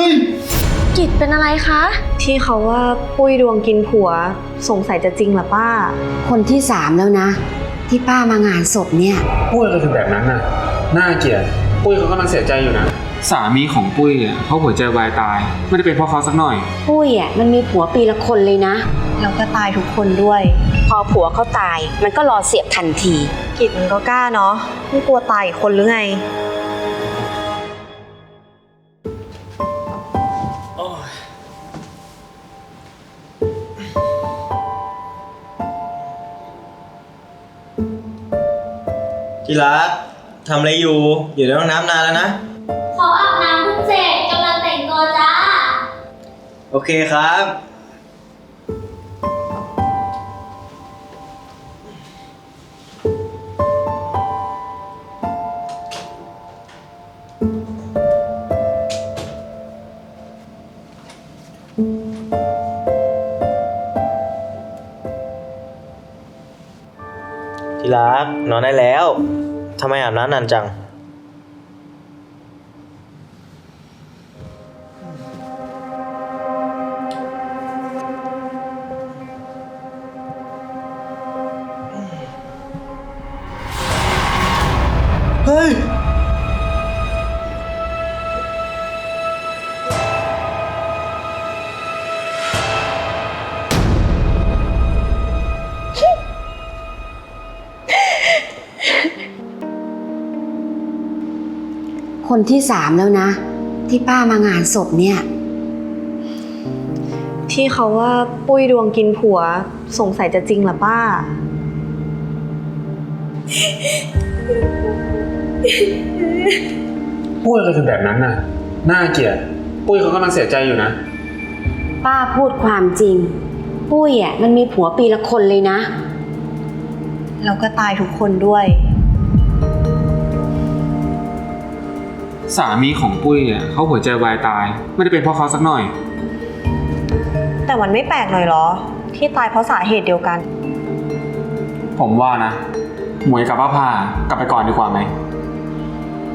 ฮ้ย กิจเป็นอะไรคะ ที่เขาว่าปุ้ยดวงกินผัว สงสัยจะจริงเหรอป้า คนที่สามแล้วนะ ที่ป้ามางานศพเนี่ย ปุ้ยก็คือแบบนั้นน่ะ น่าเกลียด ปุ้ยเขากำลังเสียใจอยู่นะ สามีของปุ้ยอะเขาหัวใจวายตาย ไม่ได้เป็นเพราะเขาสักหน่อย ปุ้ยอะมันมีผัวปีละคนเลยนะ แล้วก็ตายทุกคนด้วย พอผัวเขาตาย มันก็รอเสียบทันที กิจมันก็กล้าเนาะไม่กลัวตายอีกคนหรือไง ที่รักทำอะไรอยู่ อยู่ในห้องน้ำนานแล้วนะเขาอาบน้ำเพิ่งเสร็จกำลังแต่งตัวจ้า โอเคครับ รักนอนได้แล้วทำไมอาบน้ำนานจัง เฮ้ย คนที่สามแล้วนะ ที่ป้ามางานศพเนี่ย ที่เขาว่าปุ้ยดวงกินผัวสงสัยจะจริงเหรอป้าปุ้ยก็คือแบบนั้นน่ะ น่าเกลียด ปุ้ยเขากำลังเสียใจอยู่นะ ป้าพูดความจริง ปุ้ยอะมันมีผัวปีละคนเลยนะ แล้วก็ตายทุกคนด้วย สามีของปุ้ยอะเขาหัวใจวายตาย ไม่ได้เป็นเพราะเขาสักหน่อย แต่มันไม่แปลกหน่อยเหรอ ที่ตายเพราะสาเหตุเดียวกัน ผมว่านะ หมวยกับป้าพากลับไปก่อนดีกว่าไหม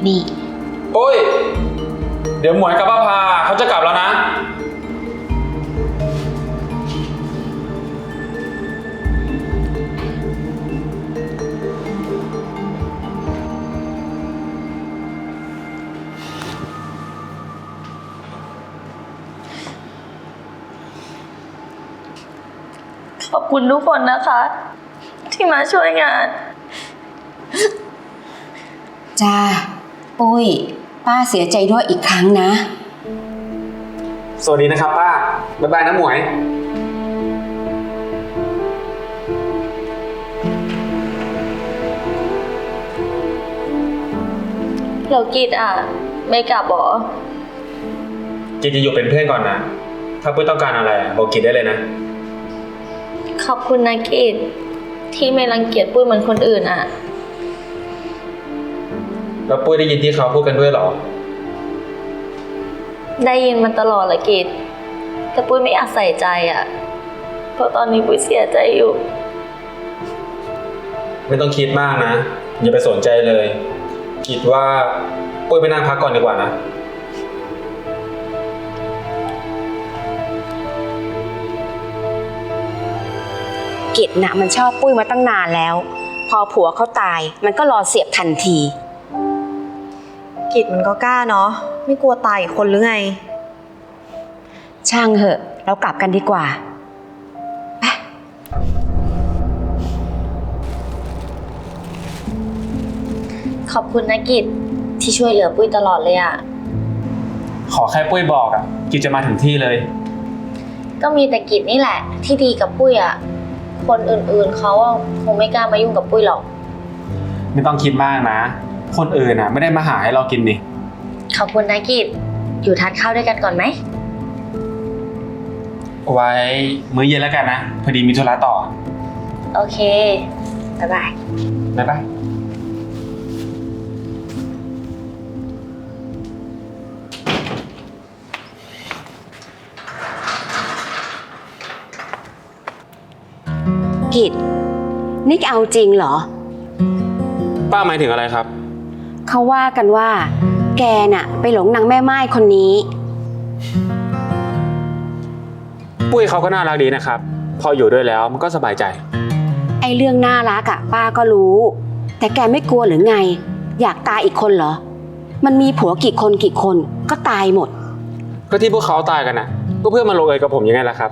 นี่ ปุ้ย เดี๋ยวหมวยกับป้าพาเขาจะกลับแล้วนะ อบคุณทุกคนนะคะ ที่มาช่วยงาน จ้า ปุ้ย ป้าเสียใจด้วยอีกครั้งนะ สวัสดีนะครับป้า บ๊ายบายนะหมวย เรากิดอะ ไม่กลับหรอกินจะอยู่เป็นเพื่อนก่อนนะ ถ้าปุ้ยต้องการอะไรอะบอกกินได้เลยนะ ขอบคุณนะกิดที่ไม่รังเกียจปุ้ยเหมือนคนอื่นอะ แล้วปุ้ยได้ยินที่เขาพูดกันด้วยเหรอ ได้ยินมันตลอดแหละกิดแต่ปุ้ยไม่อยากใส่ใจอะ เพราะตอนนี้ปุ้ยเสียใจอยู่ ไม่ต้องคิดมากนะ อย่าไปสนใจเลย คิดว่าปุ้ยไปนั่งพักก่อนดีกว่านะ กิจนะมันชอบปุ้ยมาตั้งนานแล้ว พอผัวเขาตายมันก็รอเสียบทันที กิจมันก็กล้าเนาะไม่กลัวตายอีกคนหรือไง ช่างเหอะ เรากลับกันดีกว่าขอบคุณนะกิจที่ช่วยเหลือปุ้ยตลอดเลยอะขอแค่ปุ้ยบอกอะ กิจจะมาถึงที่เลย ก็มีแต่กิจนี่แหละ ที่ดีกับปุ้ยอะ คนอื่นๆเขาอะคงไม่กล้ามายุ่งกับปุ้ยหรอก ไม่ต้องคิดมากนะ คนอื่นอะไม่ได้มาหาให้เรากินนี่ ขอบคุณนะกิจอยู่ทานข้าวด้วยกันก่อนไหมไว้มื้อเย็นแล้วกันนะ พอดีมีธุระต่อโอเค บ๊ายบายบ๊ายบ กิจนี่เอาจริงเหรอ ป้าหมายถึงอะไรครับ เขาว่ากันว่า แกน่ะ ไปหลงนางแม่ไม้คนนี้ ปุ้ยเขาก็น่ารักดีนะครับ พออยู่ด้วยแล้วมันก็สบายใจ ไอ้เรื่องน่ารักอะป้าก็รู้ แต่แกไม่กลัวหรือไง อยากตายอีกคนเหรอ มันมีผัวกี่คนกี่คนก็ตายหมด ก็ที่พวกเขาตายกันนะก็เพื่อมาลงเอยกับผมยังไงล่ะครับ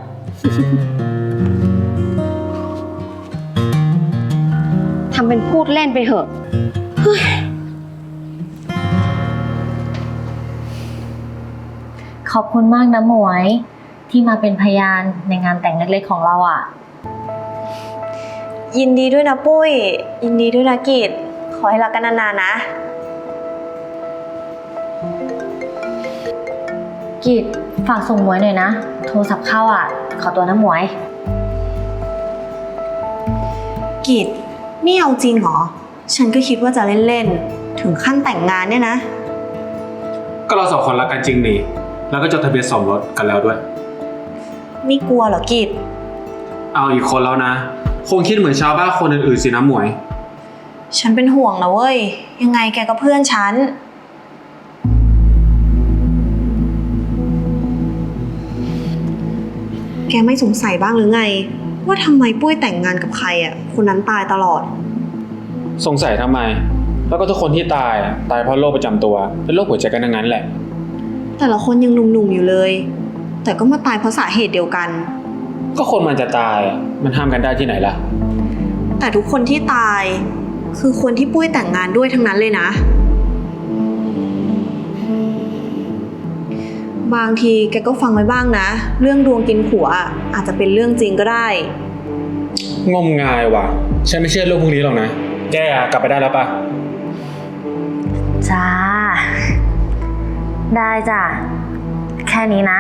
ำเป็นพูดเล่นไปเถอะขอบคุณมากนะหมวยที่มาเป็นพยานในงานแต่งเล็กๆของเราอะ ยินดีด้วยนะปุ้ย ยินดีด้วยนะกิจขอให้รักกันนานๆนะ กิจฝากส่งหมวยหน่อยนะ โทรศัพท์เข้าอะ ขอตัวนะหมวย กิจ นี่เอาจริงเหรอ ฉันก็คิดว่าจะเล่นๆ ถึงขั้นแต่งงานเนี่ยนะ ก็เราสองคนรักกันจริงนี่ แล้วก็จดทะเบียนสมรสกันแล้วด้วย ไม่กลัวเหรอกิจเอาอีกคนแล้วนะ คงคิดเหมือนชาวบ้านคนอื่นๆสินะหมวย ฉันเป็นห่วงนะเว้ย ยังไงแกก็เพื่อนฉัน แกไม่สงสัยบ้างหรือไง ว่าทำไมปุ้ยแต่งงานกับใครอะคนนั้นตายตลอด สงสัยทำไม แล้วก็ทุกคนที่ตายอะตายเพราะโรคประจำตัว เป็นโรคหัวใจกันทั้งนั้นแหละ แต่ละคนยังหนุ่มๆอยู่เลย แต่ก็มาตายเพราะสาเหตุเดียวกัน ก็คนมันจะตายอะมันห้ามกันได้ที่ไหนล่ะ แต่ทุกคนที่ตาย คือคนที่ปุ้ยแต่งงานด้วยทั้งนั้นเลยนะ บางทีแกก็ฟังไว้บ้างนะ เรื่องดวงกินผัวอะอาจจะเป็นเรื่องจริงก็ได้ งมงายว่ะ ฉันไม่เชื่อเรื่องพวกนี้หรอกนะ แกอะกลับไปได้แล้วปะจ้า ได้จ้ะ แค่นี้นะ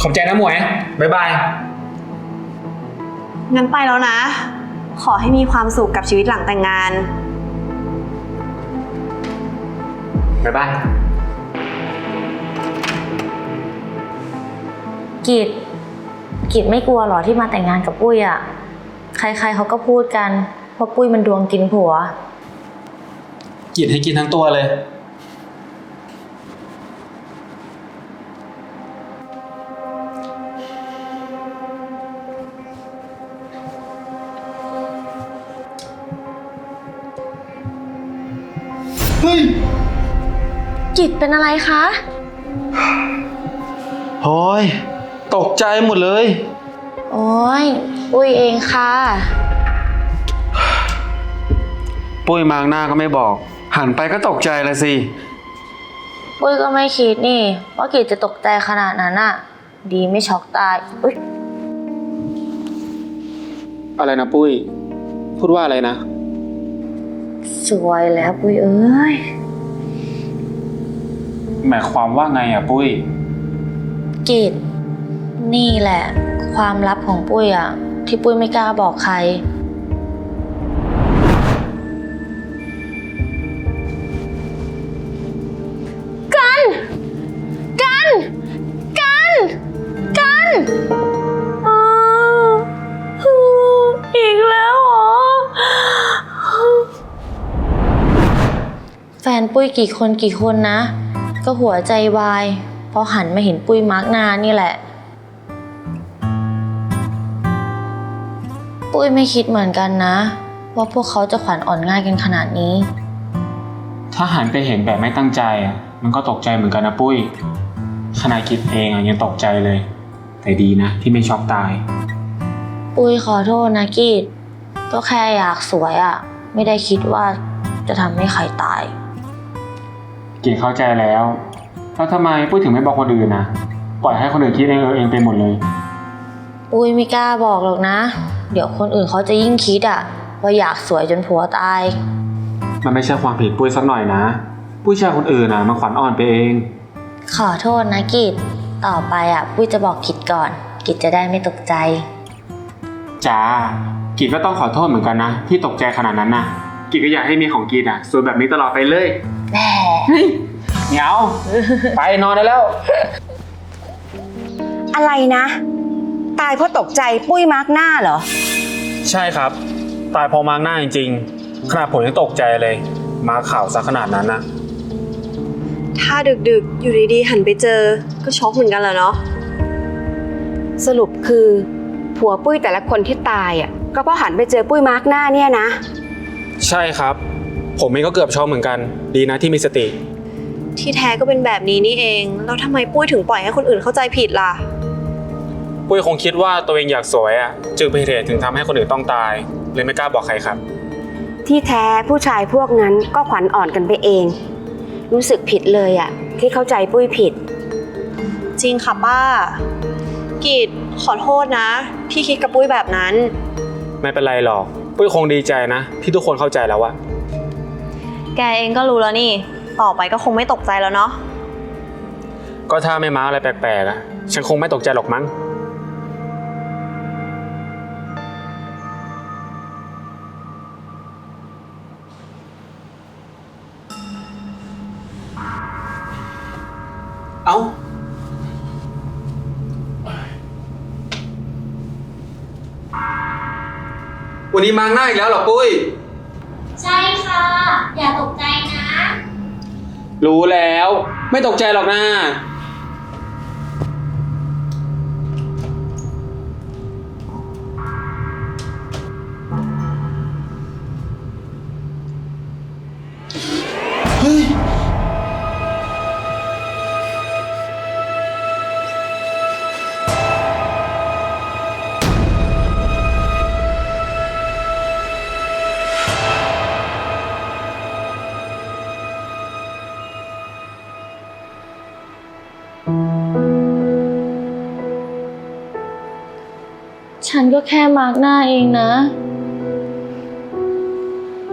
ขอบใจนะหมวย บ๊ายบาย งั้นไปแล้วนะ ขอให้มีความสุขกับชีวิตหลังแต่งงาน บ๊ายบาย กิจกิจไม่กลัวเหรอที่มาแต่งงานกับปุ้ยอะใครๆเขาก็พูดกันว่าปุ้ยมันดวงกินผัว กินให้กินทั้งตัวเลย เฮ้ย กิจเป็นอะไรคะ โอ้ย ตกใจหมดเลย โอ้ยปุ้ยเองค่ะ ปุ้ยมางหน้าก็ไม่บอก หันไปก็ตกใจละสิ ปุ้ยก็ไม่คิดนี่ ว่ากิจจะตกใจขนาดนั้นอะ ดีไม่ช็อกตายอุ๊ยอะไรนะปุ้ย พูดว่าอะไรนะ สวยแล้วปุ้ยเอ้ย หมายความว่าไงอะปุ้ยกิจ นี่แหละ ความลับของปุ้ยอะที่ปุ้ยไม่กล้าบอกใคร กัน กัน กัน กันอ้าวอีกแล้วเหรอ แฟนปุ้ยกี่คนกี่คนนะ ก็หัวใจวายเพราะหันมาเห็นปุ้ยมาร์กหนานี่แหละ ปุ้ยไม่คิดเหมือนกันนะ ว่าพวกเขาจะขวัญอ่อนง่ายกันขนาดนี้ ถ้าหันไปเห็นแบบไม่ตั้งใจอะมันก็ตกใจเหมือนกันนะปุ้ยขนาดคิดเองอะยังตกใจเลย แต่ดีนะที่ไม่ช็อกตาย ปุ้ยขอโทษนะกีดก็แค่อยากสวยอะ่ะไม่ได้คิดว่าจะทำให้ใครตายกินเข้าใจแล้วแล้วทำไมปุ้ยถึงไม่บอกคนอื่นนะปล่อยให้คนอื่นคิดเองเออเองไปหมดเลย ปุ้ยไม่กล้าบอกหรอกนะ เดี๋ยวคนอื่นเขาจะยิ่งคิดอะ่ะว่าอยากสวยจนผัวตาย มันไม่ใช่ความผิดปุ้ยสักหน่อยนะปุ้ยเชื่อคนอื่นนะมันขวัญอ่อนไปเอง ขอโทษนะกิดต่อไปอะ่ะปุ้ยจะบอกกิดก่อน กิดจะได้ไม่ตกใจ จ้ากิจก็ต้องขอโทษเหมือนกันนะ ที่ตกใจขนาดนั้นนะกิจก็อยากให้มีของกินอะสวยแบบนี้ตลอดไปเลยแหมเหงาไปนอนได้แล้ว อะไรนะ ตายเพราะตกใจปุ้ยมาร์กหน้าเหรอ ใช่ครับ ตายเพอมาร์กหน้าจริงๆ ขนาดผมยังตกใจเลย มาร์คข่าวซะขนาดนั้นนะ ถ้าดึกๆ อยู่ดีๆ หันไปเจอ ก็ช็อกเหมือนกันแหละเนาะ สรุปคือ ผัวปุ้ยแต่ละคนที่ตายอะ ก็เพราะหันไปเจอปุ้ยมาร์กหน้าเนี่ยนะ ใช่ครับ ผมเองก็เกือบช็อกเหมือนกัน ดีนะที่มีสติ ที่แท้ก็เป็นแบบนี้นี่เอง แล้วทำไมปุ้ยถึงปล่อยให้คนอื่นเข้าใจผิดล่ะ ปุ้ยคงคิดว่าตัวเองอยากสวยอะจึงเป็นเหตุถึงทำให้คนอื่นต้องตาย เลยไม่กล้าบอกใครครับ ที่แท้ผู้ชายพวกนั้นก็ขวัญอ่อนกันไปเอง รู้สึกผิดเลยอะ ที่เข้าใจปุ้ยผิด จริงค่ะป้า กิดขอโทษนะ ที่คิดกับปุ้ยแบบนั้น ไม่เป็นไรหรอก ปุ้ยคงดีใจนะ ที่ทุกคนเข้าใจแล้วอะแกเองก็รู้แล้วนี่ ต่อไปก็คงไม่ตกใจแล้วเนาะก็ถ้าไม่มาอะไรแปลกๆอะฉันคงไม่ตกใจหรอกมั้ง เอ้า วันนี้มาหน้าอีกแล้วเหรอปุ้ย ใช่ค่ะ อย่าตกใจนะ รู้แล้ว ไม่ตกใจหรอกนะฉันก็ แค่มาร์กหน้าเองนะ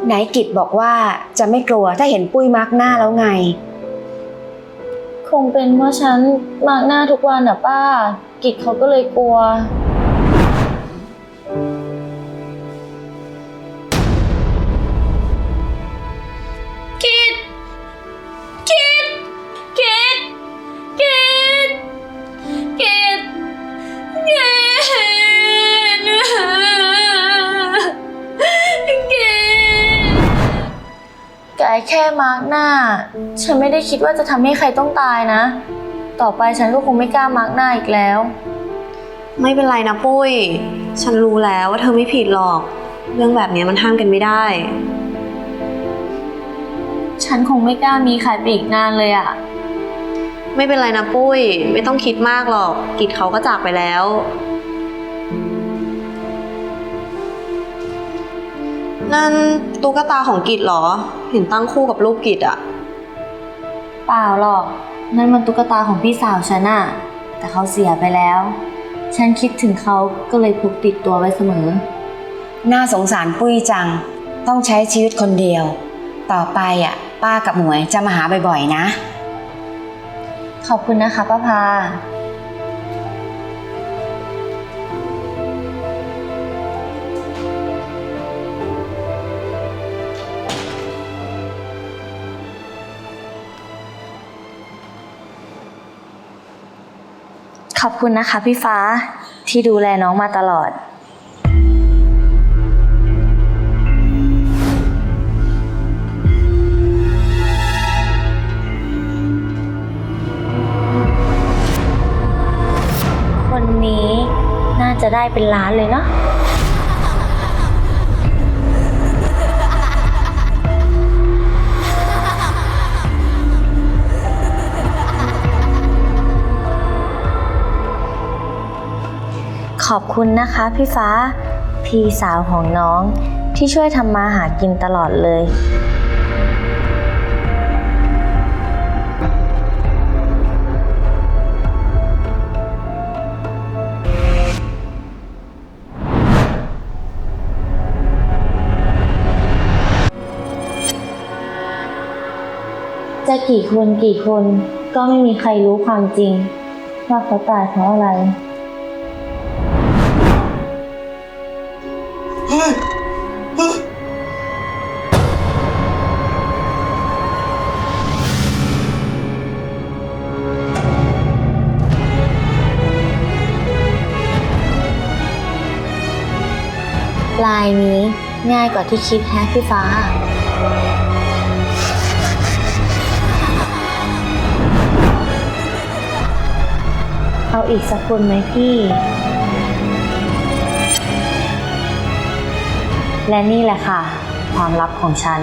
ไหนกิจบอกว่าจะไม่กลัวถ้าเห็นปุ้ยมาร์กหน้าแล้วไง คงเป็นเพราะฉันมาร์กหน้าทุกวันอะป้า กิจเขาก็เลยกลัว แกแค่มาร์กหน้า ฉันไม่ได้คิดว่าจะทำให้ใครต้องตายนะ ต่อไปฉันก็คงไม่กล้ามาร์กหน้าอีกแล้ว ไม่เป็นไรนะปุ้ย ฉันรู้แล้วว่าเธอไม่ผิดหรอก เรื่องแบบนี้มันห้ามกันไม่ได้ ฉันคงไม่กล้ามีใครไปอีกนานเลยอะไม่เป็นไรนะปุ้ย ไม่ต้องคิดมากหรอก กิจเขาก็จากไปแล้ว นั่นตุ๊กตาของกิจเหรอ เห็นตั้งคู่กับรูปกิจอะเปล่าหรอก นั่นมันตุ๊กตาของพี่สาวฉันอะแต่เขาเสียไปแล้ว ฉันคิดถึงเขาก็เลยพกติดตัวไว้เสมอ น่าสงสารปุ้ยจัง ต้องใช้ชีวิตคนเดียว ต่อไปอะ ป้ากับหมวยจะมาหาบ่อยๆนะ ขอบคุณนะคะป้าพา ขอบคุณนะคะพี่ฟ้าที่ดูแลน้องมาตลอด คนนี้น่าจะได้เป็นล้านเลยเนาะ อบคุณนะคะพี่ฟ้า พี่สาวของน้องที่ช่วยทำมาหากินตลอดเลย จะกี่คนกี่คนก็ไม่มีใครรู้ความจริง ว่าเขาตายเพราะอะไร ลายนี้ง่ายกว่าที่คิดแฮะพี่ฟ้า เอาอีกสักคนไหมพี่ และนี่แหละค่ะ ความลับของฉัน